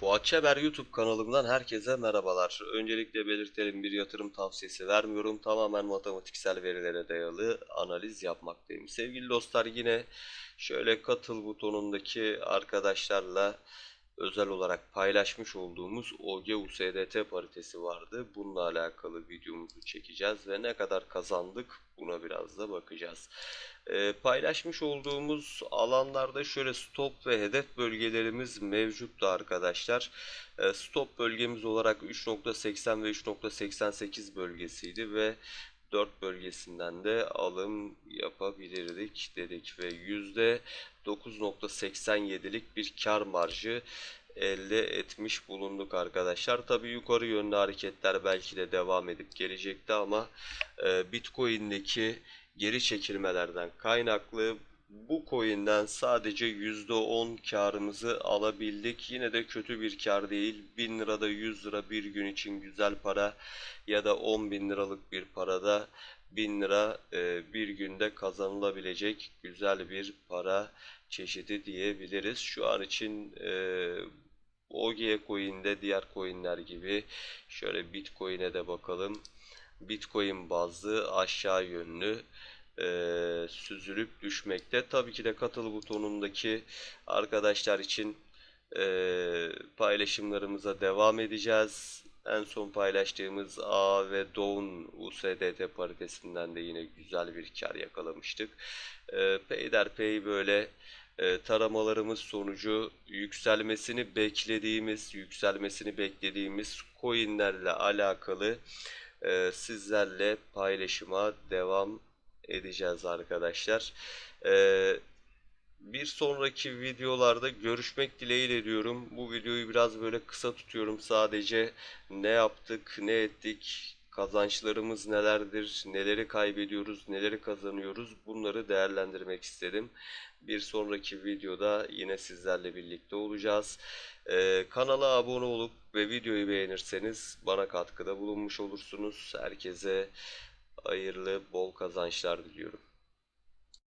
Fuat Çeber YouTube kanalımdan herkese merhabalar. Öncelikle belirtelim bir yatırım tavsiyesi vermiyorum. Tamamen matematiksel verilere dayalı analiz yapmaktayım. Sevgili dostlar yine şöyle katıl butonundaki arkadaşlarla özel olarak paylaşmış olduğumuz OG USDT paritesi vardı. Bununla alakalı videomuzu çekeceğiz ve ne kadar kazandık buna biraz da bakacağız. Ee, paylaşmış olduğumuz alanlarda şöyle stop ve hedef bölgelerimiz mevcuttu arkadaşlar. Ee, stop bölgemiz olarak 3.80 ve 3.88 bölgesiydi ve 4 bölgesinden de alım yapabilirdik dedik ve %9.87'lik bir kar marjı elde etmiş bulunduk arkadaşlar. Tabi yukarı yönlü hareketler belki de devam edip gelecekti ama e, Bitcoin'deki geri çekilmelerden kaynaklı bu coin'den sadece %10 karımızı alabildik. Yine de kötü bir kar değil. 1000 lirada 100 lira bir gün için güzel para ya da 10 bin liralık bir parada 1000 lira e, bir günde kazanılabilecek güzel bir para çeşidi diyebiliriz. Şu an için e, OG coin'de diğer coin'ler gibi şöyle Bitcoin'e de bakalım. Bitcoin bazlı aşağı yönlü e, süzülüp düşmekte. Tabii ki de katıl butonundaki arkadaşlar için e, paylaşımlarımıza devam edeceğiz. En son paylaştığımız A ve Dawn USDT paritesinden de yine güzel bir kar yakalamıştık. E, peyderpey böyle e, taramalarımız sonucu yükselmesini beklediğimiz, yükselmesini beklediğimiz coinlerle alakalı e, sizlerle paylaşıma devam edeceğiz arkadaşlar. E, bir sonraki videolarda görüşmek dileğiyle diyorum. Bu videoyu biraz böyle kısa tutuyorum. Sadece ne yaptık, ne ettik, kazançlarımız nelerdir, neleri kaybediyoruz, neleri kazanıyoruz bunları değerlendirmek istedim. Bir sonraki videoda yine sizlerle birlikte olacağız. Ee, kanala abone olup ve videoyu beğenirseniz bana katkıda bulunmuş olursunuz. Herkese hayırlı, bol kazançlar diliyorum.